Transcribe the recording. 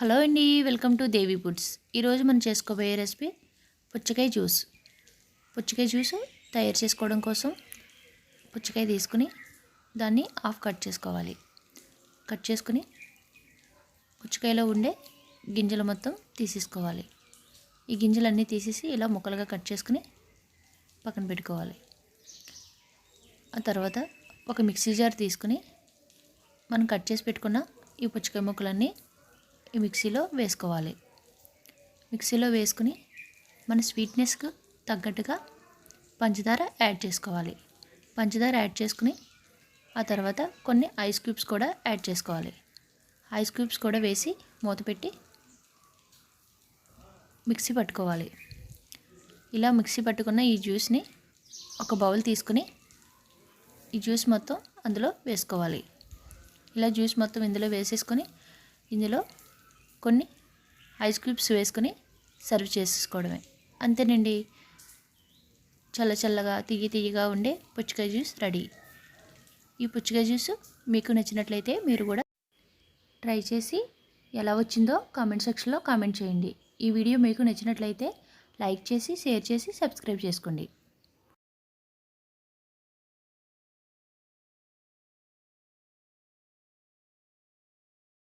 Hello అండి welcome to Devi foods. ఈరోజు మనం చేసుకోబోయే రెసిపీ పుచ్చకాయ జ్యూస్. పుచ్చకాయ జ్యూస్ తయారు చేసుకోవడం కోసం పుచ్చకాయ తీసుకుని దాన్ని హాఫ్ కట్ చేసుకోవాలి. కట్ చేసుకుని పుచ్చకాయలో ఉండే గింజలు మొత్తం తీసేసుకోవాలి. ఈ గింజలన్నీ తీసేసి ఇలా ముక్కలుగా కట్ చేసుకుని పక్కన పెట్టుకోవాలి. ఆ తర్వాత ఒక మిక్సీ జార్ తీసుకుని మనం కట్ చేసి పెట్టుకున్న ఈ పుచ్చకాయ ముక్కలన్నీ మిక్సీలో వేసుకోవాలి. మిక్సీలో వేసుకుని మన స్వీట్నెస్కు తగ్గట్టుగా పంచదార యాడ్ చేసుకోవాలి. పంచదార యాడ్ చేసుకుని ఆ తర్వాత కొన్ని ఐస్ క్యూబ్స్ కూడా యాడ్ చేసుకోవాలి. ఐస్ క్యూబ్స్ కూడా వేసి మూత పెట్టి మిక్సీ పట్టుకోవాలి. ఇలా మిక్సీ పట్టుకున్న ఈ జ్యూస్ని ఒక బౌల్ తీసుకుని ఈ జ్యూస్ మొత్తం అందులో వేసుకోవాలి. ఇలా జ్యూస్ మొత్తం ఇందులో వేసేసుకొని ఇందులో కొన్ని ఐస్ క్యూబ్స్ వేసుకొని సర్వ్ చేసుకోవడమే. అంతేనండి. చల్ల చల్లగా తియ్యి తియ్యగా ఉండే పుచ్చకాయ జ్యూస్ రెడీ. ఈ పుచ్చకాయ జ్యూస్ మీకు నచ్చినట్లయితే మీరు కూడా ట్రై చేసి ఎలా వచ్చిందో కామెంట్ సెక్షన్లో కామెంట్ చేయండి. ఈ వీడియో మీకు నచ్చినట్లయితే లైక్ చేసి షేర్ చేసి సబ్స్క్రైబ్ చేసుకోండి.